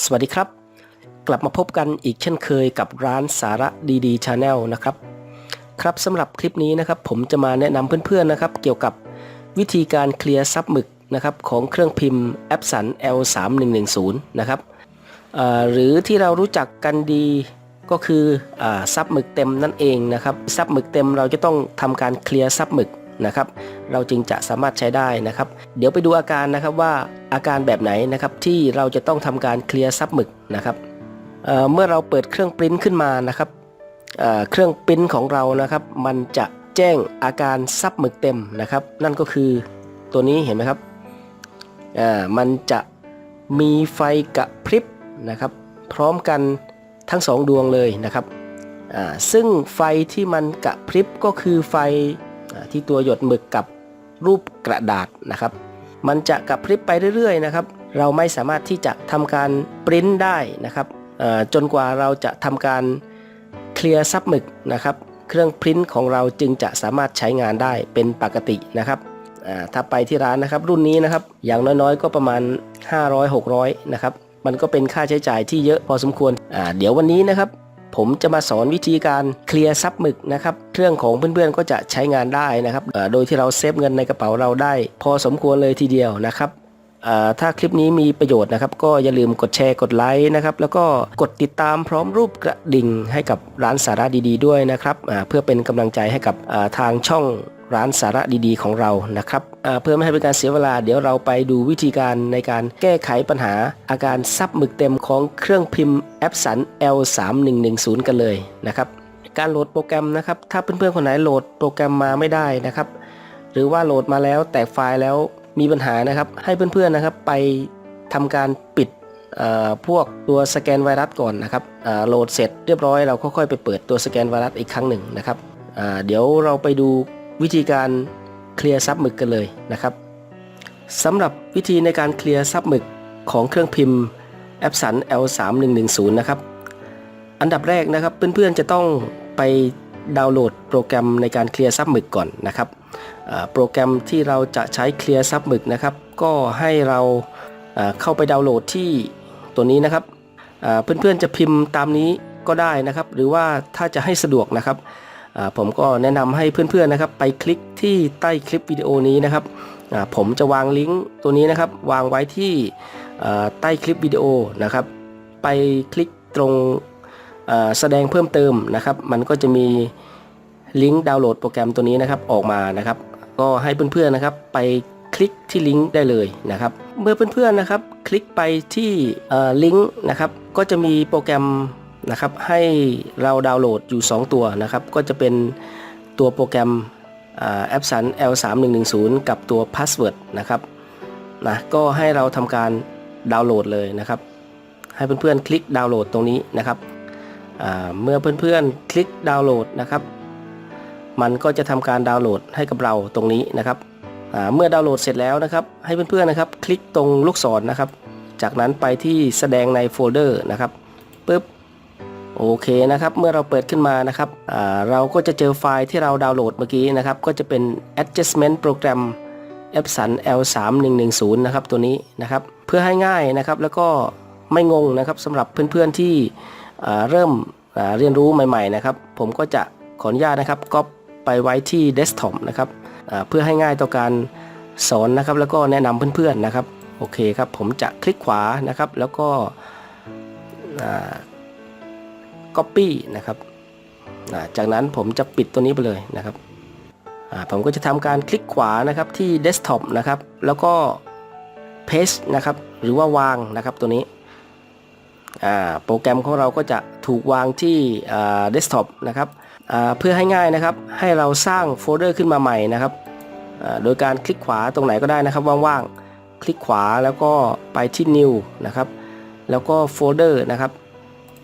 สวัสดีครับ กลับมาพบกันอีกเช่นเคยกับร้านสาระดีๆชาแนลนะครับ ครับสำหรับคลิปนี้นะครับ ผมจะมาแนะนำเพื่อนๆนะครับ เกี่ยวกับวิธีการเคลียร์ซับหมึกนะครับของเครื่องพิมพ์ Epson L3110 นะครับหรือที่เรารู้จักกันดีก็คือซับหมึกเต็มนั่นเองนะครับซับหมึกเต็มเราจะต้องทำการเคลียร์ซับหมึก นะครับ เราจึงจะสามารถใช้ได้นะครับ เดี๋ยวไปดูอาการนะครับว่าอาการแบบไหนนะครับที่เราจะต้องทำการเคลียร์ซับหมึกนะครับเเมื่อเราเปิดเครื่องปริ้นขึ้นมานะครับเเครื่องปริ้นของเรานะครับ มันจะแจ้งอาการซับหมึกเต็มนะครับ นั่นก็คือตัวนี้เห็นไหมครับมันจะมีไฟกระพริบนะครับ พร้อมกันทั้งสองดวงเลยนะครับซึ่งไฟที่มันกระพริบก็คือไฟ ที่ตัวหยดหมึกกับรูปกระดาษนะครับ มันจะกระพริบไปเรื่อยๆนะครับ เราไม่สามารถที่จะทำการปริ้นได้นะครับจนกว่าเราจะทำการเคลียร์ซับหมึกนะครับ เครื่องปริ้นของเราจึงจะสามารถใช้งานได้เป็นปกตินะครับถ้าไปที่ร้านนะครับรุ่นนี้นะครับอย่างน้อยๆ ก็ประมาณ 500-600 นะครับ มันก็เป็นค่าใช้จ่ายที่เยอะพอสมควรเดี๋ยววันนี้นะครับ ผมจะมาสอนวิธีการเคลียร์ซับหมึกนะครับ เครื่องของเพื่อนๆก็จะใช้งานได้นะครับ โดยที่เราเซฟเงินในกระเป๋าเราได้ พอสมควรเลยทีเดียวนะครับถ้าคลิปนี้มีประโยชน์นะครับ ก็อย่าลืมกดแชร์กดไลค์นะครับ แล้วก็กดติดตามพร้อมรูปกระดิ่งให้กับร้านสาระดีๆ ด้วยนะครับเพื่อเป็นกำลังใจให้กับทางช่อง ร้านสาระดีๆของเรานะครับเพื่อไม่ให้เป็นการเสียเวลา เดี๋ยวเราไปดูวิธีการในการแก้ไขปัญหา อาการซับหมึกเต็มของเครื่องพิมพ์ Epson L3110 กันเลยนะครับการโหลดโปรแกรมนะครับถ้าเพื่อนๆคนไหนโหลดโปรแกรมมาไม่ได้นะครับ หรือว่าโหลดมาแล้วแตกไฟล์แล้วมีปัญหานะครับ ให้เพื่อนๆนะครับไปทำการปิดพวกตัวสแกนไวรัสก่อนนะครับโหลดเสร็จเรียบร้อยเราค่อยๆไปเปิดตัวสแกนไวรัสอีกครั้งหนึ่งนะครับเดี๋ยวเราไปดู วิธีการเคลียร์ซับหมึกกันเลยนะครับสำหรับวิธีในการเคลียร์ซับหมึกของเครื่องพิมพ์ Epson L3110 นะครับ อันดับแรกนะครับเพื่อนๆจะต้องไปดาวน์โหลดโปรแกรมในการเคลียร์ซับหมึกก่อนนะครับโปรแกรมที่เราจะใช้เคลียร์ซับหมึกนะครับ ก็ให้เราเข้าไปดาวน์โหลดที่ตัวนี้นะครับเพื่อนๆจะพิมพ์ตามนี้ก็ได้นะครับ หรือว่าถ้าจะให้สะดวกนะครับ ผมก็แนะนำให้เพื่อนๆนะครับ ไปคลิกที่ใต้คลิปวิดีโอนี้นะครับผมจะวางลิงก์ตัวนี้นะครับ วางไว้ที่ใต้คลิปวิดีโอนะครับ ไปคลิกตรงแสดงเพิ่มเติมนะครับ มันก็จะมีลิงก์ดาวน์โหลดโปรแกรมตัวนี้นะครับออกมานะครับ ก็ให้เพื่อนๆนะครับ ไปคลิกที่ลิงก์ได้เลยนะครับ เมื่อเพื่อนๆนะครับ คลิกไปที่ลิงก์นะครับ ก็จะมีโปรแกรม นะครับ ให้เราดาวน์โหลดอยู่ 2 ตัวนะครับ ก็จะเป็นตัวโปรแกรมแอปสัน L3110 กับตัว Password นะครับนะก็ให้เราทำการดาวน์โหลดเลยนะครับ ให้เพื่อนๆคลิกดาวน์โหลดตรงนี้นะครับอ่าเมื่อเพื่อนๆคลิกดาวน์โหลดนะครับ มันก็จะทำการดาวน์โหลดให้กับเราตรงนี้นะครับเมื่อดาวน์โหลดเสร็จแล้วนะครับให้เพื่อนๆนะครับ คลิกตรงลูกศรนะครับ จากนั้นไปที่แสดงในโฟลเดอร์นะครับปึ๊บ โอเคนะครับเมื่อเราเปิดขึ้นมานะครับเราก็จะเจอไฟล์ที่เราดาวน์โหลดเมื่อกี้นะครับก็จะเป็น adjustment program Epson L3110 นะครับตัวนี้นะครับเพื่อให้ง่ายนะครับแล้วก็ไม่งงนะครับสำหรับเพื่อนๆที่เริ่มเรียนรู้ใหม่ๆนะครับผมก็จะขออนุญาตนะครับก๊อปไปไว้ที่เดสก์ท็อปนะครับเพื่อให้ง่ายต่อการสอนนะครับแล้วก็แนะนำเพื่อนๆนะครับโอเคครับผมจะคลิกขวานะครับแล้วก็ copy นะครับจากนั้นผมจะปิดตัวนี้ไปเลยนะครับผมก็จะทำการคลิกขวานะครับที่เดสก์ท็อปนะครับ แล้วก็ paste นะครับ หรือว่าวางนะครับตัวนี้โปรแกรมของเราก็จะถูกวางที่เดสก์ท็อปนะครับเพื่อให้ง่ายนะครับ ให้เราสร้างโฟลเดอร์ขึ้นมาใหม่นะครับโดยการคลิกขวาตรงไหนก็ได้นะครับว่างๆ คลิกขวาแล้วก็ไปที่ new นะครับ แล้วก็โฟลเดอร์นะครับ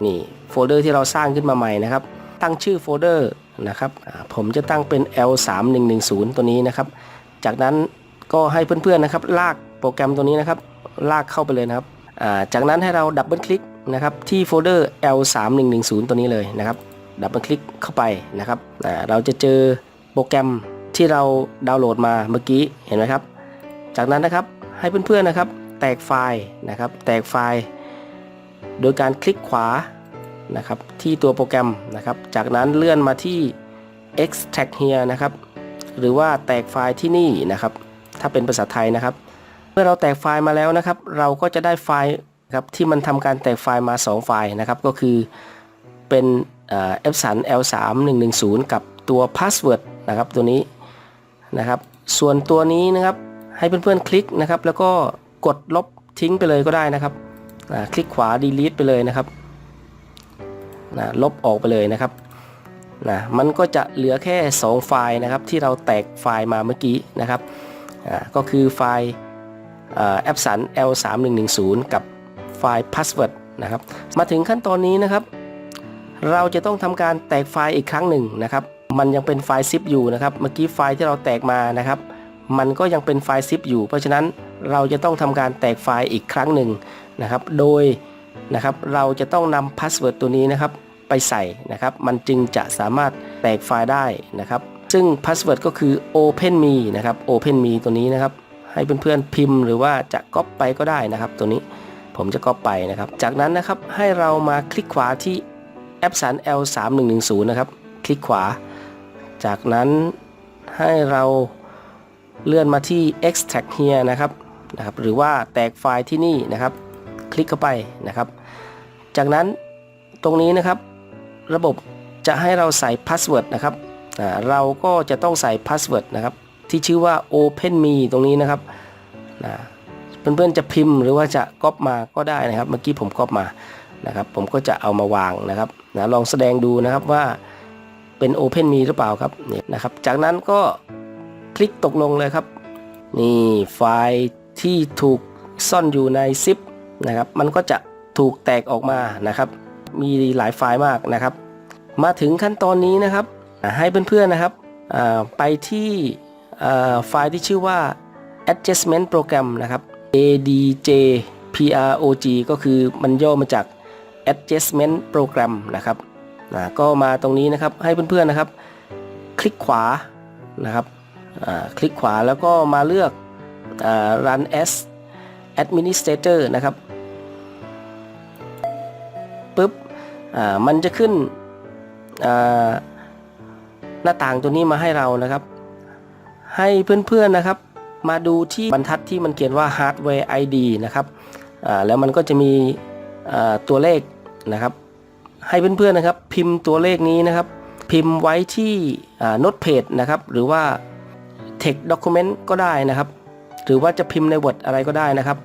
นี่ โฟลเดอร์ที่เราสร้างขึ้นมาใหม่นะครับ ตั้งชื่อโฟลเดอร์นะครับผมจะตั้งเป็น L3110 ตัวนี้นะครับ จากนั้นก็ให้เพื่อนๆนะครับ ลากโปรแกรมตัวนี้นะครับ ลากเข้าไปเลยนะครับจากนั้นให้เราดับเบิลคลิกนะครับที่โฟลเดอร์ L3110 ตัวนี้เลยนะครับ ดับเบิลคลิกเข้าไปนะครับเราจะเจอโปรแกรมที่เราดาวน์โหลดมาเมื่อกี้เห็นไหมครับ จากนั้นนะครับให้เพื่อนๆนะครับ แตกไฟล์นะครับ แตกไฟล์ โดยการคลิกขวา นะครับที่ตัวโปรแกรมนะครับ จากนั้นเลื่อนมาที่ extract here นะครับ หรือว่าแตกไฟล์ที่นี่นะครับ ถ้าเป็นภาษาไทยนะครับ เมื่อเราแตกไฟล์มาแล้วนะครับ เราก็จะได้ไฟล์ครับที่มันทำการแตกไฟล์มา 2 ไฟล์นะครับ ก็คือเป็นเอ่อ epson l3 110กับตัว password นะครับตัวนี้นะครับ ส่วนตัวนี้นะครับให้เพื่อนๆคลิกนะครับ แล้วก็กดลบทิ้งไปเลยก็ได้นะครับคลิกขวา delete ไปเลยนะครับ นะลบออกไปเลยนะครับนะมันก็จะเหลือแค่ 2 ไฟล์นะครับที่เราแตกไฟล์มาเมื่อกี้นะครับอ่าก็คือไฟล์แอปสัน L3110 กับไฟล์ password นะครับมาถึงขั้นตอนนี้นะครับ เราจะต้องทำการแตกไฟล์อีกครั้งหนึ่งนะครับ มันยังเป็นไฟล์ zip อยู่นะครับเมื่อกี้ไฟล์ที่เราแตกมานะครับ มันก็ยังเป็นไฟล์ zip อยู่ เพราะฉะนั้นเราจะต้องทำการแตกไฟล์อีกครั้งหนึ่งนะครับ โดย นะครับ เราจะต้องนำพาสเวิร์ดตัวนี้นะครับไปใส่นะครับ มันจึงจะสามารถแตกไฟล์ได้นะครับ ซึ่งพาสเวิร์ดก็คือ openme นะครับ openme ตัวนี้นะครับ ให้เพื่อนๆพิมพ์หรือว่าจะก๊อปไปก็ได้นะครับ ตัวนี้ผมจะก๊อปไปนะครับ จากนั้นนะครับให้เรามาคลิกขวาที่แอปสัน L3110 นะครับ คลิกขวา จากนั้นให้เราเลื่อนมาที่ extract here นะครับนะครับ หรือว่าแตกไฟล์ที่นี่นะครับ คลิกเข้าไปนะครับ จากนั้นตรงนี้นะครับ ระบบจะให้เราใส่พาสเวิร์ดนะครับเราก็จะต้องใส่พาสเวิร์ดนะครับที่ชื่อว่า openme ตรงนี้นะครับนะเพื่อนๆจะพิมพ์หรือว่าจะก๊อปมาก็ได้นะครับ เมื่อกี้ผมก๊อปมานะครับ ผมก็จะเอามาวางนะครับนะลองแสดงดูนะครับว่าเป็น Open มีหรือเปล่าครับนี่นะครับ จากนั้นก็คลิกตกลงเลยครับ นี่ไฟล์ที่ถูกซ่อนอยู่ในซิป นะครับ มันก็จะถูกแตกออกมานะครับ มีหลายไฟล์มากนะครับ มาถึงขั้นตอนนี้นะครับ ให้เพื่อนๆนะครับไปที่ไฟล์ที่ชื่อว่า adjustment program นะครับ adj prog ก็คือมันย่อมาจาก adjustment program นะครับก็มาตรงนี้นะครับให้เพื่อนๆนะครับ คลิกขวานะครับคลิกขวาแล้วก็มาเลือกอ run as administrator นะครับ ปุ๊บอ่ามันจะขึ้นอ่าหน้าต่างตัวนี้มาให้เรานะครับ ให้เพื่อนๆนะครับ มาดูที่บรรทัดที่มันเขียนว่า hardware ID นะครับอ่าแล้วมันก็จะมีอ่าตัวเลขนะครับ ให้เพื่อนๆนะครับ พิมพ์ตัวเลขนี้นะครับ พิมพ์ไว้ที่โน้ตเพจนะครับ หรือว่า text document ก็ได้นะครับ หรือว่าจะพิมพ์ใน Word อะไรก็ได้นะครับ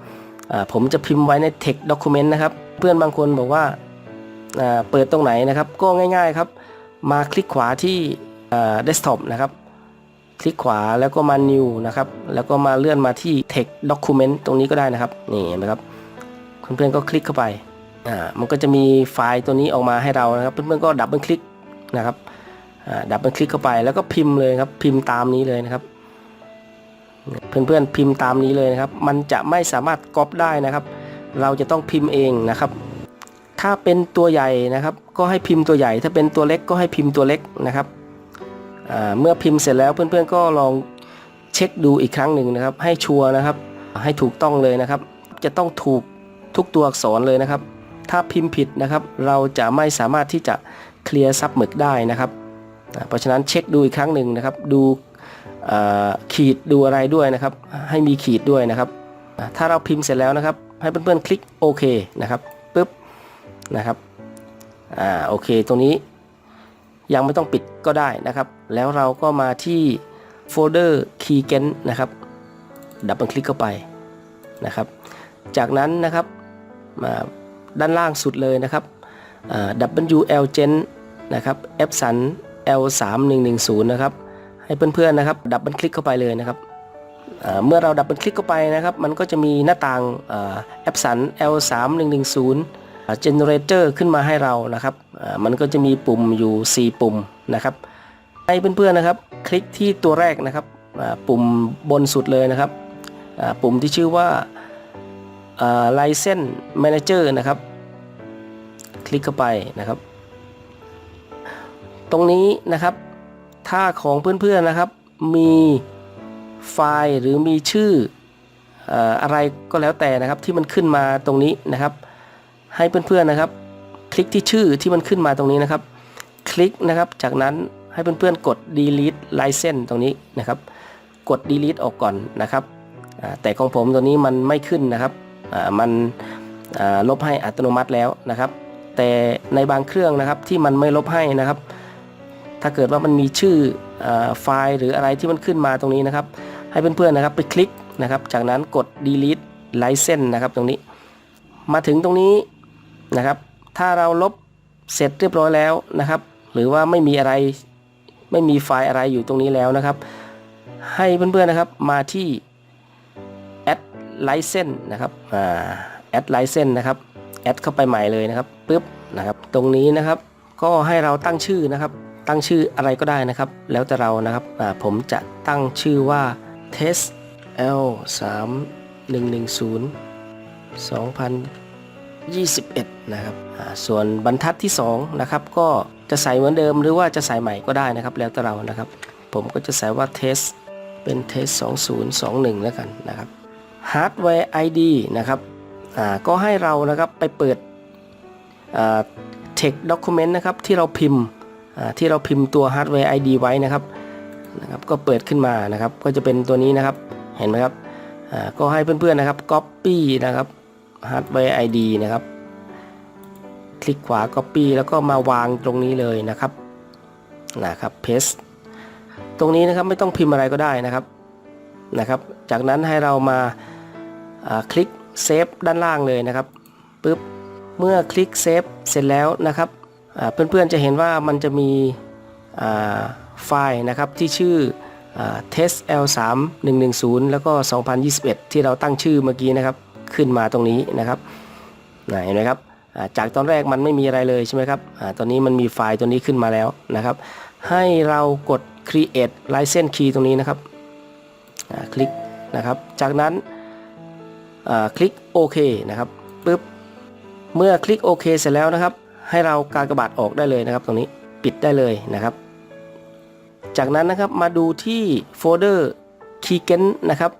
อ่าผมจะพิมพ์ไว้ใน text document นะครับ เพื่อนบางคนบอกว่า เปิดตรงไหนนะครับ ก็ง่าย ๆครับ มาคลิกขวาที่อ่า desktop นะครับ คลิกขวาแล้วก็มา new นะครับ แล้วก็มาเลื่อนมาที่ text document ตรงนี้ก็ได้นะครับ นี่เห็นไหมครับ เพื่อนๆก็คลิกเข้าไปอ่ามันก็จะมีไฟล์ตัวนี้ออกมาให้เรานะครับ เพื่อนๆก็ดับเบิลคลิกนะครับดับเบิลคลิกเข้าไปแล้วก็พิมพ์เลยครับ พิมพ์ตามนี้เลยนะครับ เพื่อนๆพิมพ์ตามนี้เลยนะครับ มันจะไม่สามารถก๊อปได้นะครับ เราจะต้องพิมพ์เองนะครับ ถ้าเป็นตัวใหญ่นะครับก็ให้พิมพ์ตัวใหญ่ ถ้าเป็นตัวเล็กก็ให้พิมพ์ตัวเล็กนะครับเมื่อพิมพ์เสร็จแล้วเพื่อนๆก็ลองเช็คดูอีกครั้งหนึ่งนะครับ ให้ชัวร์นะครับ ให้ถูกต้องเลยนะครับ จะต้องถูกทุกตัวอักษรเลยนะครับ ถ้าพิมพ์ผิดนะครับ เราจะไม่สามารถที่จะเคลียร์ซับหมึกได้นะครับ เพราะฉะนั้นเช็คดูอีกครั้งหนึ่งนะครับ ดูขีดดูอะไรด้วยนะครับ ให้มีขีดด้วยนะครับ ถ้าเราพิมพ์เสร็จแล้วนะครับ ให้เพื่อนๆคลิกโอเคนะครับปึ๊บ นะครับอ่าโอเคตรงนี้ยังไม่ต้องปิดก็ได้นะครับ แล้วเราก็มาที่โฟลเดอร์ Keygen นะครับ ดับเบิลคลิกเข้าไปนะครับ จากนั้นนะครับมาด้านล่างสุดเลยนะครับอ่า WL Gen นะครับ Epson L3110 นะครับ ให้เพื่อนๆนะครับ ดับเบิลคลิกเข้าไปเลยนะครับ เมื่อเราดับเบิลคลิกเข้าไปนะครับ มันก็จะมีหน้าต่างอ่า Epson L3110 อ่า Generator ขึ้นมาให้เรานะครับมันก็จะมีปุ่มอยู่ 4 ปุ่มนะครับให้เพื่อนๆนะครับ คลิกที่ตัวแรกนะครับปุ่มบนสุดเลยนะครับปุ่มที่ชื่อว่า License Manager นะครับ คลิกเข้าไปนะครับ ตรงนี้นะครับถ้าของเพื่อนๆนะครับ มีไฟล์หรือมีชื่ออะไรก็แล้วแต่นะครับที่มันขึ้นมาตรงนี้นะครับ ให้เพื่อนๆนะครับ คลิกที่ชื่อที่มันขึ้นมาตรงนี้นะครับ คลิกนะครับ จากนั้นให้เพื่อนๆกด delete license ตรงนี้นะครับ กด delete ออกก่อนนะครับแต่ของผมตัวนี้มันไม่ขึ้นนะครับมันลบให้อัตโนมัติแล้วนะครับ แต่ในบางเครื่องนะครับที่มันไม่ลบให้นะครับ ถ้าเกิดว่ามันมีชื่ออไฟล์หรืออะไรที่มันขึ้นมาตรงนี้นะครับ ให้เพื่อนๆนะครับไปคลิกนะครับ จากนั้นกด delete license นะครับตรงนี้ มาถึงตรงนี้ นะครับ ถ้าเราลบเสร็จเรียบร้อยแล้วนะครับ หรือว่าไม่มีอะไรไม่มีไฟล์อะไรอยู่ตรงนี้แล้วนะครับ ให้เพื่อนๆนะครับมาที่ add license นะครับอ่า add license นะครับ add เข้าไปใหม่เลยนะครับปึ๊บนะครับ ตรงนี้นะครับก็ให้เราตั้งชื่อนะครับ ตั้งชื่ออะไรก็ได้นะครับ แล้วแต่เรานะครับผมจะตั้งชื่อว่า test l 3 1 1 0 21 นะครับ ส่วนบรรทัดที่2นะครับก็จะใส่เหมือนเดิมหรือว่าจะใส่ใหม่ก็ได้นะครับ แล้วแต่เรานะครับ ผมก็จะใส่ว่า test เป็น test 2021 แล้วกันนะครับ hardware ID นะครับก็ให้เรานะครับไปเปิด text document นะครับที่เราพิมพ์ที่เราพิมพ์ตัว hardware ID ไว้นะครับนะครับ ก็เปิดขึ้นมานะครับ ก็จะเป็นตัวนี้นะครับ เห็นไหมครับก็ให้เพื่อนๆนะครับ copy นะครับ hardware ID นะครับ คลิกขวา copy แล้วก็มาวางตรงนี้เลยนะครับนะครับ paste ตรงนี้นะครับไม่ต้องพิมพ์อะไรก็ได้นะครับนะครับ จากนั้นให้เรามาาคลิกเซฟด้านล่างเลยนะครับปึ๊บเมื่อคลิกเซฟเสร็จแล้วนะครับเพื่อนๆจะเห็นว่ามันจะมีไฟล์นะครับที่ชื่ออ test l 3 1 1 0แล้วก็ 2021 ที่เราตั้งชื่อเมื่อกี้นะครับ ขึ้นมาตรงนี้นะครับเห็นไหมครับจากตอนแรกมันไม่มีอะไรเลยใช่ไหมครับอตอนนี้มันมีไฟล์ตัวนี้ขึ้นมาแล้วนะครับ ให้เรากด create license key ตรงนี้นะครับคลิกนะครับ จากนั้นคลิกโอเคนะครับปึ๊บเมื่อคลิกโอเคเสร็จแล้วนะครับ ให้เราการกระบาดออกได้เลยนะครับ ตรงนี้ปิดได้เลยนะครับ จากนั้นนะครับมาดูที่โฟลเดอร์ keygen นะครับ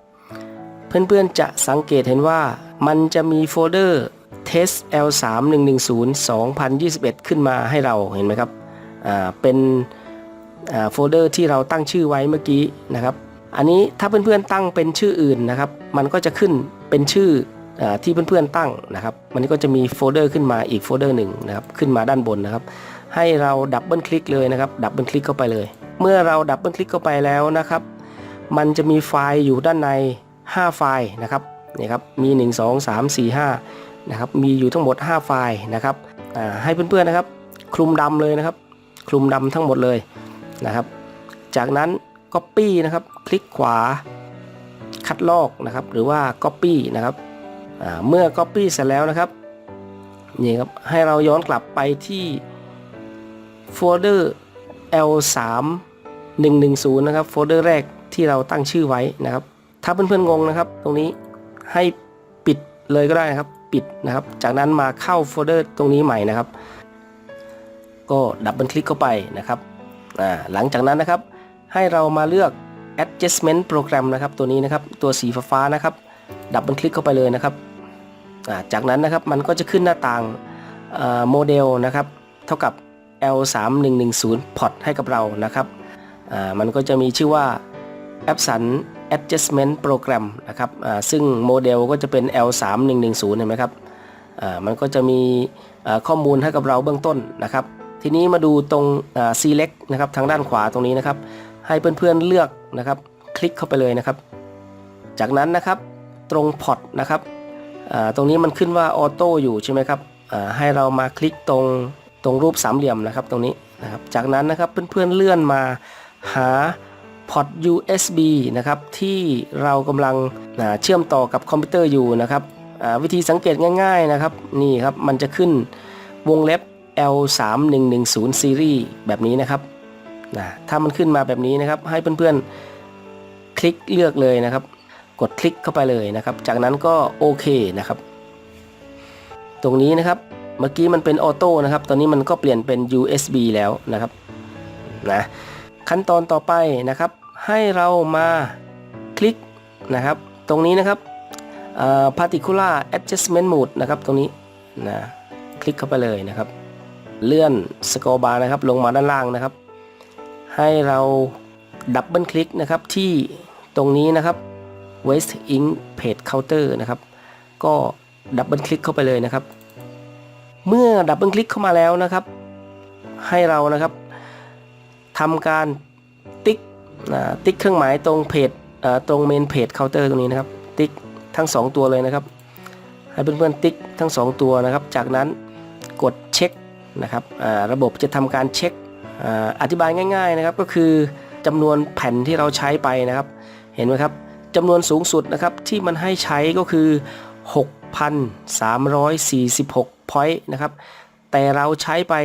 เพื่อนๆจะสังเกตเห็นว่ามันจะมีโฟลเดอร์ test l 3 1 1 0 2021 ขึ้นมาให้เราเห็นไหมครับอ่าเป็นอ่าโฟลเดอร์ที่เราตั้งชื่อไว้เมื่อกี้นะครับอันนี้ถ้าเพื่อนๆตั้งเป็นชื่ออื่นนะครับ มันก็จะขึ้นเป็นชื่ออาที่เพื่อนๆตั้งนะครับ มันก็จะมีโฟลเดอร์ขึ้นมาอีกโฟลเดอร์หนึ่งนะครับขึ้นมาด้านบนนะครับ ให้เราดับเบิลคลิกเลยนะครับดับเบิลคลิกเข้าไปเลย เมื่อเราดับเบิลคลิกเข้าไปแล้วนะครับ มันจะมีไฟล์อยู่ด้านใน 5 ไฟล์นะครับนี่ครับมี 1 2 3 4 5นะครับมีอยู่ทั้งหมด 5 ไฟล์นะครับให้เพื่อนๆนะครับ คลุมดำเลยนะครับ คลุมดำทั้งหมดเลยนะครับ จากนั้น Copy นะครับ คลิกขวาคัดลอกนะครับหรือว่า Copy นะครับเมื่อ Copy เสร็จแล้วนะครับนี่ครับให้เราย้อนกลับไปที่โฟลเดอร์ L3 110 นะครับโฟลเดอร์แรกที่เราตั้งชื่อไว้นะครับ ถ้าเพื่อนๆงงนะครับ ตรงนี้ให้ปิดเลยก็ได้นะครับ ปิดนะครับ จากนั้นมาเข้าโฟลเดอร์ตรงนี้ใหม่นะครับ ก็ดับเบิลคลิกเข้าไปนะครับหลังจากนั้นนะครับ ให้เรามาเลือก adjustment program นะครับ ตัวนี้นะครับ ตัวสีฟ้านะครับ ดับเบิลคลิกเข้าไปเลยนะครับ จากนั้นนะครับมันก็จะขึ้นหน้าต่างโมเดลนะครับ เท่ากับ L3110 port ให้กับเรานะครับ มันก็จะมีชื่อว่า Epson Adjustment Program นะครับอ่าซึ่งโมเดลก็จะเป็น L3110 เห็นไหมครับอ่ามันก็จะมีอ่าข้อมูลให้กับเราเบื้องต้นนะครับ ทีนี้มาดูตรงอ่า select นะครับทางด้านขวาตรงนี้นะครับ ให้เพื่อนๆเลือกนะครับ คลิกเข้าไปเลยนะครับ จากนั้นนะครับตรงพอร์ตนะครับอ่าตรงนี้มันขึ้นว่าออโต้อยู่ใช่ไหมครับอ่าให้เรามาคลิกตรงตรงรูปสามเหลี่ยมนะครับตรงนี้นะครับ จากนั้นนะครับเพื่อนๆเลื่อนมาหา พอร์ต USB นะครับที่เรากำลังเชื่อมต่อกับคอมพิวเตอร์อยู่นะครับวิธีสังเกตง่าย ๆนะครับนี่ครับมันจะขึ้นวงเล็บ L3110 Series แบบนี้นะครับนะถ้ามันขึ้นมาแบบนี้นะครับ ให้เพื่อนๆ คลิกเลือกเลยนะครับ กดคลิกเข้าไปเลยนะครับ จากนั้นก็โอเคนะครับ ตรงนี้นะครับเมื่อกี้มันเป็นออโต้นะครับ ตอนนี้มันก็เปลี่ยนเป็น USB แล้วนะครับนะ ขั้นตอนต่อไปนะครับ ให้เรามาคลิกนะครับ ตรงนี้นะครับ particular adjustment mode นะครับตรงนี้นะคลิกเข้าไปเลยนะครับ เลื่อนสกอร์บาร์นะครับลงมาด้านล่างนะครับ ให้เราดับเบิลคลิกนะครับที่ตรงนี้นะครับ West Ink Page Counter นะครับ ก็ดับเบิลคลิกเข้าไปเลยนะครับ เมื่อดับเบิลคลิกเข้ามาแล้วนะครับ ให้เรานะครับ ทำการติ๊กติ๊กเครื่องหมายตรงเพจตรงเมนเพจเคาน์เตอร์ตรงนี้นะครับ ติ๊กทั้ง 2 ตัวเลยนะครับ ให้เพื่อนๆติ๊กทั้ง 2 ตัวนะครับ จากนั้นกดเช็คนะครับระบบจะทำการเช็คออธิบายง่าย ๆนะครับ ก็คือจำนวนแผ่นที่เราใช้ไปนะครับ เห็นไหมครับจำนวนสูงสุดนะครับที่มันให้ใช้ก็คือ 6,346 point นะครับ แต่เราใช้ไป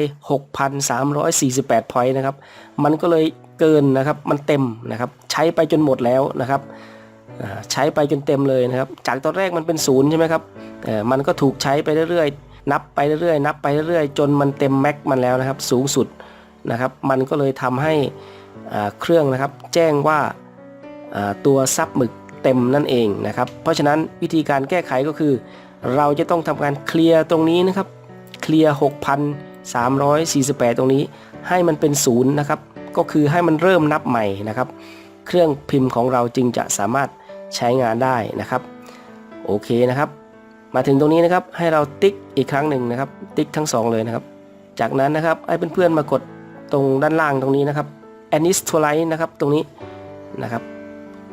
6,348 point นะครับ มันก็เลยเกินนะครับ มันเต็มนะครับ ใช้ไปจนหมดแล้วนะครับ ใช้ไปจนเต็มเลยนะครับ จากตอนแรกมันเป็นศูนย์ใช่ไหมครับเออมันก็ถูกใช้ไปเรื่อยๆ นับไปเรื่อยๆ นับไปเรื่อยๆ จนมันเต็มแม็กมันแล้วนะครับ สูงสุดนะครับ มันก็เลยทำให้เครื่องนะครับ แจ้งว่าอ่าตัวซับหมึกเต็มนั่นเองนะครับ เพราะฉะนั้นวิธีการแก้ไขก็คือ เราจะต้องทำการเคลียร์ตรงนี้นะครับ เคลียร์ 6,348 ตรงนี้ ให้มันเป็นศูนย์นะครับ ก็คือให้มันเริ่มนับใหม่นะครับ เครื่องพิมพ์ของเราจึงจะสามารถใช้งานได้นะครับ โอเคนะครับ มาถึงตรงนี้นะครับ ให้เราติ๊กอีกครั้งหนึ่งนะครับ ติ๊กทั้งสองเลยนะครับ จากนั้นนะครับ ให้เพื่อนๆมากดตรงด้านล่างตรงนี้นะครับ a n i s t o l i g h t นะครับ ตรงนี้นะครับ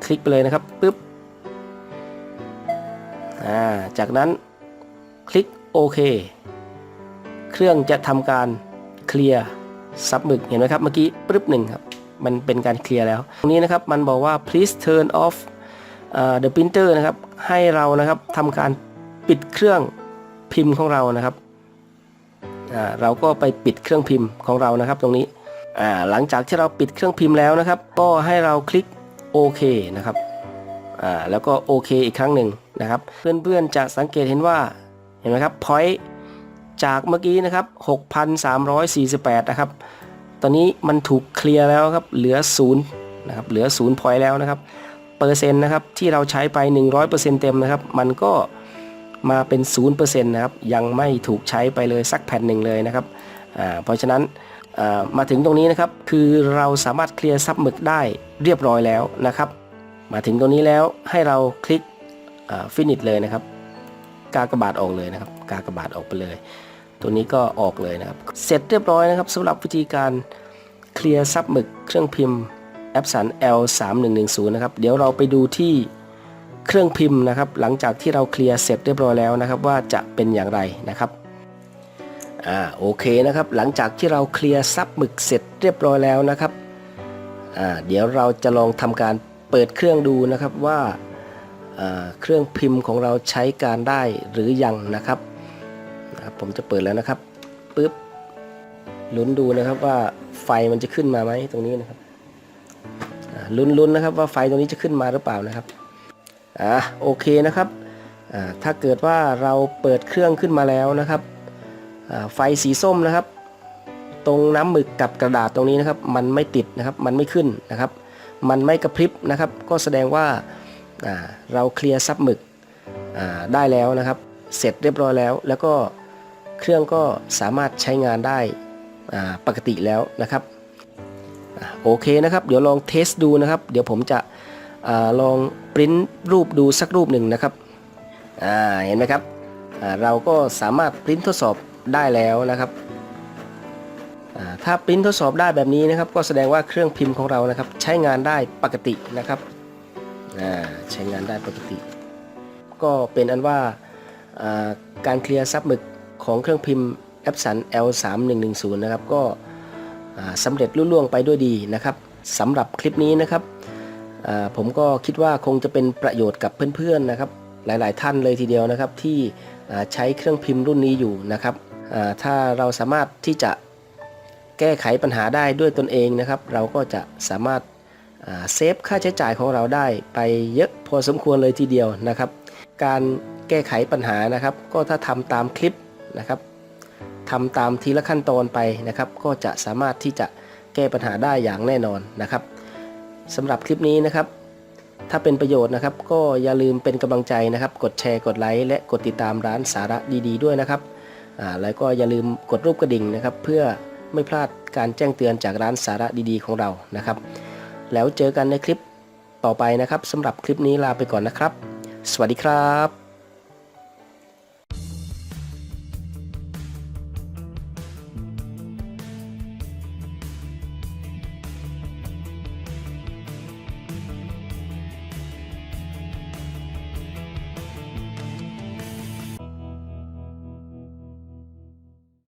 คลิกไปเลยนะครับปึ๊บอ่าจากนั้นคลิกโอเค เครื่องจะทำการเคลียร์ซับหมึกเห็นไหมครับเมื่อกี้ปึ๊บหนึ่งครับมันเป็นการเคลียร์แล้ว ตรงนี้นะครับมันบอกว่า please turn off uh, the printer นะครับให้เรานะครับทำการปิดเครื่องพิมพ์ของเรานะครับอ่าเราก็ไปปิดเครื่องพิมพ์ของเรานะครับ ตรงนี้อ่าหลังจากที่เราปิดเครื่องพิมพ์แล้วนะครับ ก็ให้เราคลิกโอเคนะครับอ่าแล้วก็โอเคอีกครั้งหนึ่งนะครับ เพื่อนๆจะสังเกตเห็นว่าเห็นไหมครับ point จากเมื่อกี้นะครับ 6,348 นะครับ ตอนนี้มันถูกเคลียร์แล้วครับ เหลือ0นะครับ เหลือ0 point แล้วนะครับ เปอร์เซ็นต์นะครับ ที่เราใช้ไป 100%เต็มนะครับ มันก็มาเป็น 0%นะครับ ยังไม่ถูกใช้ไปเลยสักแผ่นหนึ่งเลยนะครับ อ่า เพราะฉะนั้นอ่ามาถึงตรงนี้นะครับ คือเราสามารถเคลียร์ซับหมึกได้เรียบร้อยแล้วนะครับ มาถึงตรงนี้แล้วให้เราคลิกฟินิชเลยนะครับ กากบาทออกเลยนะครับ กากบาทออกไปเลย ตัวนี้ก็ออกเลยนะครับ เสร็จเรียบร้อยนะครับสำหรับวิธีการเคลียร์ซับหมึกเครื่องพิมพ์แอปสัน L3110 นะครับ เดี๋ยวเราไปดูที่เครื่องพิมพ์นะครับ หลังจากที่เราเคลียร์เสร็จเรียบร้อยแล้วนะครับ ว่าจะเป็นอย่างไรนะครับอ่าโอเคนะครับ หลังจากที่เราเคลียร์ซับหมึกเสร็จเรียบร้อยแล้วนะครับอ่าเดี๋ยวเราจะลองทำการเปิดเครื่องดูนะครับว่าอ่าเครื่องพิมพ์ของเราใช้การได้หรือยังนะครับ นะครับผมจะเปิดแล้วนะครับปึ๊บลุ้นดูนะครับว่าไฟมันจะขึ้นมาไหมตรงนี้นะครับลุ้นๆนะครับว่าไฟตรงนี้จะขึ้นมาหรือเปล่านะครับอ่าโอเคนะครับอ่าถ้าเกิดว่าเราเปิดเครื่องขึ้นมาแล้วนะครับอ่าไฟสีส้มนะครับ ตรงน้ำหมึกกับกระดาษตรงนี้นะครับ มันไม่ติดนะครับมันไม่ขึ้นนะครับ มันไม่กระพริบนะครับ ก็แสดงว่าอ่าเราเคลียร์ซับหมึกอ่าได้แล้วนะครับ เสร็จเรียบร้อยแล้วแล้วก็ เครื่องก็สามารถใช้งานได้ปกติแล้วนะครับโอเคนะครับ เดี๋ยวลองเทสดูนะครับ เดี๋ยวผมจะอลองปริ้นรูปดูสักรูปหนึ่งนะครับเห็นไหมครับเราก็สามารถปริ้นทดสอบได้แล้วนะครับถ้าปริ้นทดสอบได้แบบนี้นะครับ ก็แสดงว่าเครื่องพิมพ์ของเรานะครับ ใช้งานได้ปกตินะครับใช้งานได้ปกติ ก็เป็นอันว่าอ่าการเคลียร์ซับหมึก ของเครื่องพิมพ์ Epson L3110 นะครับก็สำเร็จลุล่วงไปด้วยดีนะครับสำหรับคลิปนี้นะครับผมก็คิดว่าคงจะเป็นประโยชน์กับเพื่อนๆนะครับหลายๆท่านเลยทีเดียวนะครับที่ใช้เครื่องพิมพ์รุ่นนี้อยู่นะครับถ้าเราสามารถที่จะแก้ไขปัญหาได้ด้วยตนเองนะครับ เราก็จะสามารถเซฟค่าใช้จ่ายของเราได้ไปเยอะพอสมควรเลยทีเดียวนะครับ การแก้ไขปัญหานะครับ ก็ถ้าทำตามคลิป นะครับทำตามทีละขั้นตอนไปนะครับ ก็จะสามารถที่จะแก้ปัญหาได้อย่างแน่นอนนะครับสำหรับคลิปนี้นะครับ ถ้าเป็นประโยชน์นะครับ ก็อย่าลืมเป็นกำลังใจนะครับ กดแชร์กดไลค์และกดติดตามร้านสาระดี ๆ ด้วยนะครับอ่าแล้วก็อย่าลืมกดรูปกระดิ่งนะครับ เพื่อไม่พลาดการแจ้งเตือนจากร้านสาระดี ๆ ของเรานะครับ แล้วเจอกันในคลิปต่อไปนะครับสำหรับคลิปนี้ลาไปก่อนนะครับ สวัสดีครับ